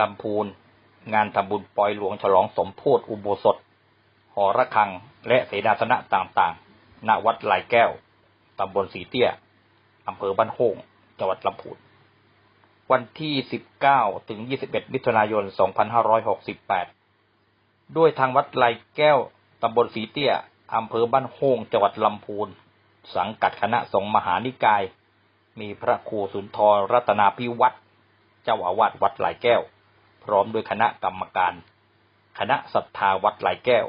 ลำพูน งานทำบุญปล่อยหลวงฉลองสมโพธิอุโบสถ หอระฆัง และเสนาสนะต่างๆ ณ วัดลายแก้ว ตำบลสีเตี้ย อำเภอบ้านโฮ่งจังหวัดลำพูน วันที่ 19 ถึง 21 มิถุนายน 2568 ด้วยทางวัดลายแก้ว ตำบลสีเตี้ย อำเภอบ้านโฮ่งจังหวัดลำพูน สังกัดคณะสงฆ์มหานิกาย มีพระครูสุนทรรัตนาพิวัตร เจ้าอาวาสวัดหลายแก้ว พร้อมด้วยคณะกรรมการ คณะศรัทธาวัดหลายแก้ว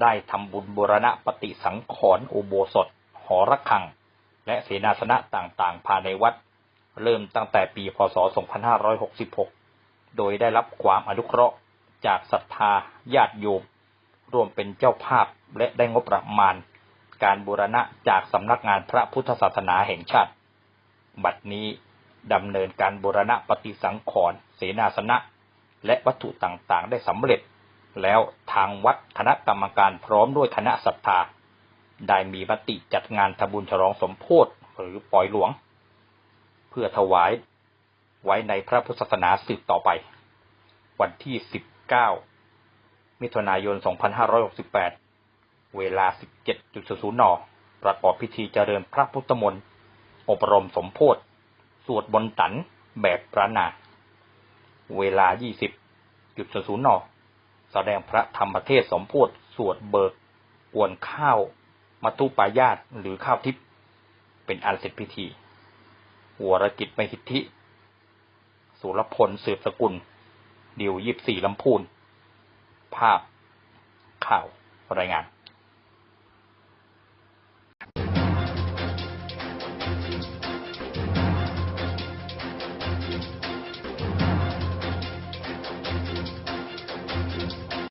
ได้ทำบุญบูรณะปฏิสังขรณ์อุโบสถ หอระฆัง และเสนาสนะต่างๆ ภายในวัด เริ่มตั้งแต่ปีพศ 2566 โดยได้รับความอนุเคราะห์จากศรัทธาญาติโยมร่วมเป็นเจ้าภาพและได้งบประมาณ การบูรณะจากสำนักงานพระพุทธศาสนาแห่งชาติ บัดนี้ ดำเนินการบูรณะปฏิสังขรณ์เสนาสนะ และวัตถุต่างๆ ได้สำเร็จ แล้วทางวัดคณะกรรมการพร้อมด้วยคณะศรัทธา ได้มีมติจัดงานทบุญฉลองสมโพธิหรือปล่อยหลวง เพื่อถวายไว้ในพระพุทธศาสนาสืบต่อไป วันที่ 19 มิถุนายน 2568 เวลา 17.00น ประกอบพิธีเจริญพระพุทธมนต์อบรมสมโพธิ สวดบนตันแบบพระนาเวลา 20.00นแสดงพระธรรมเทศน์สมโพธิสวดเบิกกวนข้าวมัทุปายาตหรือข้าวทิพย์เป็นอันเสร็จพิธี วรกิจมหิทธิ สุรพลสืบสกุล ดิวยิบสี่ลำพูน ภาพ ข่าว รายงาน